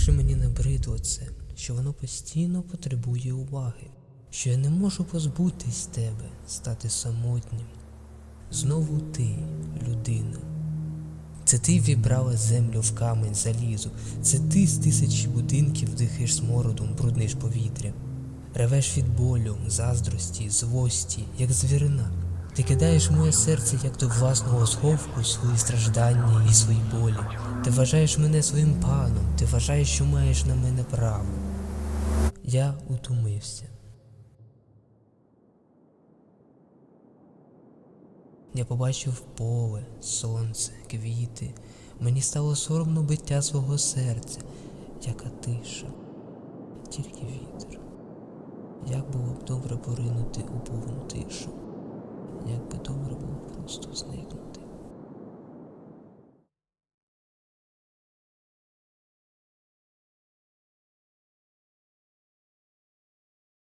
Же мені набридло це, що воно постійно потребує уваги, що я не можу позбутись тебе, стати самотнім. Знову ти, людина. Це ти вібрала землю в камень залізу, це ти з тисячі будинків дихаєш смородом, брудниш повітря. Ревеш від болю, заздрості, злості, як звірина. Ти кидаєш моє серце як до власного сховку свої страждання і свої болі. Ти вважаєш мене своїм паном, ти вважаєш, що маєш на мене право. Я утомився. Я побачив поле, сонце, квіти. Мені стало соромно биття свого серця, яка тиша, тільки вітер. Як було б добре поринути у повну тишу, як